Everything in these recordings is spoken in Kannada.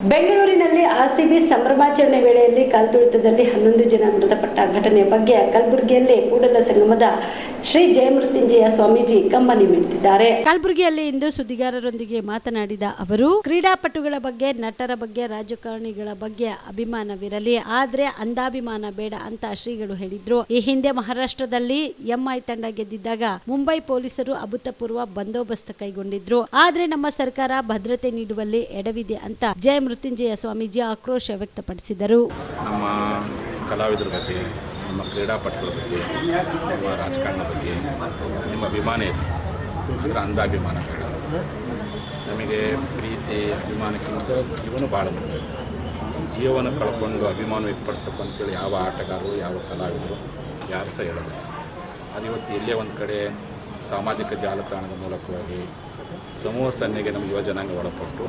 ಬೆಂಗಳೂರಿನಲ್ಲಿ ಆರ್ಸಿಬಿ ಸಂಭ್ರಮಾಚರಣೆ ವೇಳೆಯಲ್ಲಿ ಕಾಲ್ತುಳಿತದಲ್ಲಿ ಹನ್ನೊಂದು ಜನ ಮೃತಪಟ್ಟ ಘಟನೆ ಬಗ್ಗೆ ಕಲಬುರಗಿಯಲ್ಲಿ ಕೂಡಲ ಸಂಗಮದ ಶ್ರೀ ಜಯಮೃತ್ಯುಂಜಯ ಸ್ವಾಮೀಜಿ ಕಂಬನಿ ಮಿಡ್ತಿದ್ದಾರೆ ಕಲಬುರಗಿಯಲ್ಲಿ ಇಂದು ಸುದ್ದಿಗಾರರೊಂದಿಗೆ ಮಾತನಾಡಿದ ಅವರು ಕ್ರೀಡಾಪಟುಗಳ ಬಗ್ಗೆ ನಟರ ಬಗ್ಗೆ ರಾಜಕಾರಣಿಗಳ ಬಗ್ಗೆ ಅಭಿಮಾನವಿರಲಿ ಆದ್ರೆ ಅಂಧಾಭಿಮಾನ ಬೇಡ ಅಂತ ಶ್ರೀಗಳು ಹೇಳಿದ್ರು. ಈ ಹಿಂದೆ ಮಹಾರಾಷ್ಟ್ರದಲ್ಲಿ ಎಂಐ ತಂಡ ಗೆದ್ದಿದ್ದಾಗ ಮುಂಬೈ ಪೊಲೀಸರು ಅಭೂತಪೂರ್ವ ಬಂದೋಬಸ್ತ್ ಕೈಗೊಂಡಿದ್ರು. ಆದ್ರೆ ನಮ್ಮ ಸರ್ಕಾರ ಭದ್ರತೆ ನೀಡುವಲ್ಲಿ ಎಡವಿದೆ ಅಂತ ಜಯ ಮೃತ್ಯುಂಜಯ ಸ್ವಾಮೀಜಿ ಆಕ್ರೋಶ ವ್ಯಕ್ತಪಡಿಸಿದರು. ನಮ್ಮ ಕಲಾವಿದರ ಬಗ್ಗೆ ನಮ್ಮ ಕ್ರೀಡಾಪಟುಗಳ ಬಗ್ಗೆ, ನಮ್ಮ ರಾಜಕಾರಣದ ಬಗ್ಗೆ, ನಿಮ್ಮ ಅಭಿಮಾನ ಇದೆ ಅದರ ಅಂಧಾಭಿಮಾನ ಬೇಡ. ನಮಗೆ ಪ್ರೀತಿ, ಅಭಿಮಾನಕ್ಕಿಂತ ಜೀವನ ಭಾಳ ಮುಖ್ಯ. ಜೀವನ ಕಳ್ಕೊಂಡು ಅಭಿಮಾನ ವ್ಯಕ್ತಪಡಿಸ್ಬೇಕು ಅಂತೇಳಿ ಯಾವ ಆಟಗಾರರು, ಯಾವ ಕಲಾವಿದರು ಯಾರು ಸಹ ಹೇಳೋದಿಲ್ಲ. ಅದು ಇವತ್ತು ಎಲ್ಲೇ ಒಂದು ಕಡೆ ಸಾಮಾಜಿಕ ಜಾಲತಾಣದ ಮೂಲಕವಾಗಿ ಸಮೂಹ ಸನ್ನೆಗೆ ನಮ್ಮ ಯುವ ಜನಾಂಗ ಒಳಪಟ್ಟು,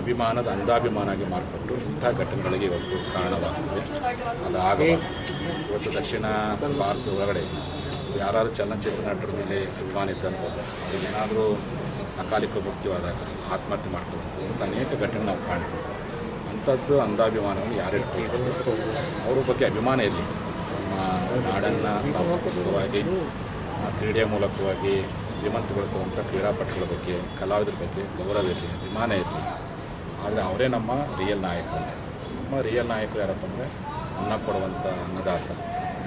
ಅಭಿಮಾನದ ಅಂಧಾಭಿಮಾನಾಗಿ ಮಾರ್ಪಟ್ಟು ಇಂಥ ಘಟನೆಗಳಿಗೆ ಇವತ್ತು ಕಾರಣವಾಗ್ತದೆ. ಅದಾಗಲೇ ಇವತ್ತು ದಕ್ಷಿಣ ಭಾರತದ ಒಳಗಡೆ ಯಾರಾದ್ರು ಚಲನಚಿತ್ರ ನಟರ ಮೇಲೆ ಅಭಿಮಾನ ಇದ್ದಂಥದ್ದು ಏನಾದರೂ ಅಕಾಲಿಕ ಮೃತ್ಯುವಾದಾಗ ಆತ್ಮಹತ್ಯೆ ಇಂಥ ಅನೇಕ ಘಟನೆ ನಾವು ಕಾಣ್ತೀವಿ. ಅಂಥದ್ದು ಅಂಧಾಭಿಮಾನವನ್ನು ಯಾರು ಅವ್ರ ಬಗ್ಗೆ ಅಭಿಮಾನ ಇರಲಿ. ನಮ್ಮ ನಾಡನ್ನು ಸಾಂಸ್ಕೃತಿಕವಾಗಿ ಕ್ರೀಡೆಯ ಮೂಲಕವಾಗಿ ಶ್ರೀಮಂತಗೊಳಿಸುವಂಥ ಕ್ರೀಡಾಪಟುಗಳ ಬಗ್ಗೆ, ಕಲಾವಿದರ ಬಗ್ಗೆ ಗೌರವ ಇರಲಿ, ಅಭಿಮಾನ ಇರಲಿ. ಆದರೆ ಅವರೇ ನಮ್ಮ ರಿಯಲ್ ನಾಯಕರು. ನಮ್ಮ ರಿಯಲ್ ನಾಯಕರು ಯಾರಪ್ಪ ಅಂದರೆ ಅನ್ನ ಕೊಡುವಂಥ ಅನ್ನದಾತ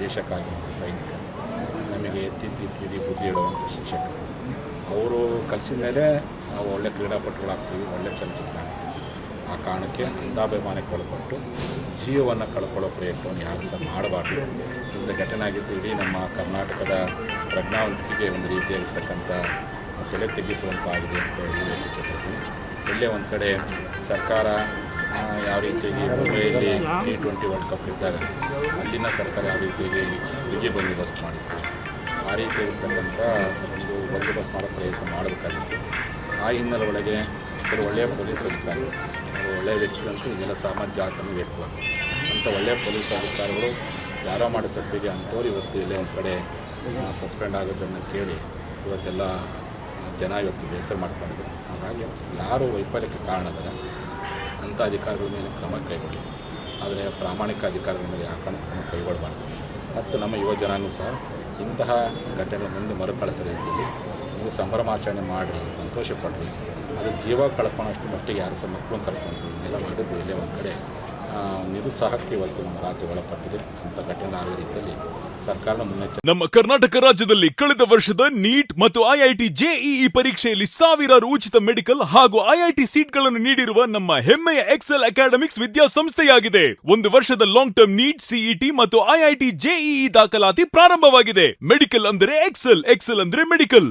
ದೇಶಕ್ಕಾಗಿರುವಂಥ ಸೈನಿಕ. ನಮಗೆ ತಿದ್ದಿ ತಿದ್ದಿ, ಬುದ್ಧಿ ಇಡುವಂಥ ಶಿಕ್ಷಕರು. ಅವರು ಕಲಿಸಿದ ಮೇಲೆ ನಾವು ಒಳ್ಳೆ ಕ್ರೀಡಾಪಟುಗಳಾಗ್ತೀವಿ ಒಳ್ಳೆ ಚಲನಚಿತ್ರ ಆಗ್ತೀವಿ. ಆ ಕಾರಣಕ್ಕೆ ಅಂಧಾಭಿಮಾನಕ್ಕೆ ಒಳಪಟ್ಟು ಜೀವವನ್ನು ಕಳ್ಕೊಳ್ಳೋ ಪ್ರಯತ್ನವನ್ನು ಯಾರು ಸಹ ಮಾಡಬಾರ್ದು. ಇಂಥ ಘಟನೆ ಆಗಿದ್ದು ಇಡೀ ನಮ್ಮ ಕರ್ನಾಟಕದ ಪ್ರಜ್ಞಾವಂತಿಕೆಗೆ ಒಂದು ರೀತಿಯಾಗಿರ್ತಕ್ಕಂಥ ತಲೆ ತೆಗೆಸುವಂತಾಗಿದೆ ಅಂತ ಹೇಳಿ ಯೋಚಿಸುತ್ತೀನಿ ಇಲ್ಲೇ ಒಂದು ಕಡೆ ಸರ್ಕಾರ ಯಾವ ರೀತಿಯಾಗಿ ಮುಂಬೈಯಲ್ಲಿ ಟಿ ಟ್ವೆಂಟಿ ವರ್ಲ್ಡ್ ಕಪ್ ಇದ್ದಾಗ ಅಲ್ಲಿನ ಸರ್ಕಾರ ಯಾವ ರೀತಿಯಾಗಿ ಬಿಗಿ ಬಂದೋಬಸ್ತ್ ಮಾಡಿತ್ತು. ಆ ರೀತಿ ಇರ್ತಕ್ಕಂಥ ಒಂದು ಬಂದೋಬಸ್ತ್ ಮಾಡೋ ಪ್ರಯತ್ನ ಮಾಡಬೇಕಾಗಿತ್ತು. ಆ ಹಿನ್ನೆಲೆ ಒಳಗೆ ಕೆಲವು ಒಳ್ಳೆಯ ಪೊಲೀಸ್ ಅವರು ಒಳ್ಳೆಯ ವ್ಯಕ್ತಿಗಳಂತೂ ಇದೆಲ್ಲ ಸಾಮಾನ್ಯ ಜಾತನ್ನು ವ್ಯಕ್ತಿ ಅಂಥ ಒಳ್ಳೆಯ ಪೊಲೀಸ್ ಅಧಿಕಾರಿಗಳು ಯಾರೋ ಮಾಡೋ ತಪ್ಪಿಗೆ ಅಂಥವ್ರು ಇವತ್ತು ಇಲ್ಲೇ ಒಂದು ಕಡೆ ಸಸ್ಪೆಂಡ್ ಆಗೋದನ್ನು ಕೇಳಿ ಇವತ್ತೆಲ್ಲ ಜನ ಇವತ್ತು ಬೇಸರ ಮಾಡ್ಕೊಂಡಿದ್ರು. ಹಾಗಾಗಿ ಯಾರು ವೈಫಲ್ಯಕ್ಕೆ ಕಾರಣದರೆ ಅಂಥ ಅಧಿಕಾರಿಗಳ ಮೇಲೆ ಕ್ರಮ ಕೈಗೊಳ್ಳಿ. ಆದರೆ ಪ್ರಾಮಾಣಿಕ ಅಧಿಕಾರಿಗಳ ಮೇಲೆ ಯಾವ ಕಾರಣ ಕ್ರಮ ಕೈಗೊಳ್ಳಬಾರ್ದು. ಮತ್ತು ನಮ್ಮ ಯುವ ಜನನೂ ಸಹ ಇಂತಹ ಘಟನೆಗಳನ್ನು ಮುಂದೆ ಮರುಕಳಿಸೋ ರೀತಿಯಲ್ಲಿ ನೀವು ಸಂಭ್ರಮಾಚರಣೆ ಮಾಡಿ ಸಂತೋಷ ಪಡ್ರಿ ಅದು ಜೀವ ಕಳ್ಕೊಳ್ಳೋಷ್ಟು ಮಟ್ಟಿಗೆ ಯಾರು ಸಹ ಮಕ್ಕಳು ಕಳ್ಕೊಂಡ್ರು ಎಲ್ಲ ಮಾಡಿದ್ದು ಎಲ್ಲ ಒಂದು ಕಡೆ. ನಿರುತ್ಸಾಹಕ್ಕೆ ಇವತ್ತು ನಮ್ಮ ರಾಜ್ಯ ಒಳಪಟ್ಟಿದೆ ಅಂತ ಘಟನೆ ಆಗೋ ರೀತಿಯಲ್ಲಿ ನಮ್ಮ ಕರ್ನಾಟಕ ರಾಜ್ಯದಲ್ಲಿ ಕಳೆದ ವರ್ಷದ ನೀಟ್ ಮತ್ತು ಐಐಟಿ ಜೆಇಇ ಪರೀಕ್ಷೆಯಲ್ಲಿ ಸಾವಿರಾರು ಉಚಿತ ಮೆಡಿಕಲ್ ಹಾಗೂ ಐಐಟಿ ಸೀಟ್ಗಳನ್ನು ನೀಡಿರುವ ನಮ್ಮ ಹೆಮ್ಮೆಯ ಎಕ್ಸೆಲ್ ಅಕಾಡೆಮಿಕ್ಸ್ ವಿದ್ಯಾಸಂಸ್ಥೆಯಾಗಿದೆ. ಒಂದು ವರ್ಷದ ಲಾಂಗ್ ಟರ್ಮ್ ನೀಟ್, ಸಿಇಟಿ ಮತ್ತು ಐಐಟಿ ಜೆಇಇ ದಾಖಲಾತಿ ಪ್ರಾರಂಭವಾಗಿದೆ. ಮೆಡಿಕಲ್ ಅಂದರೆ ಎಕ್ಸೆಲ್ ಎಕ್ಸೆಲ್ ಅಂದ್ರೆ ಮೆಡಿಕಲ್.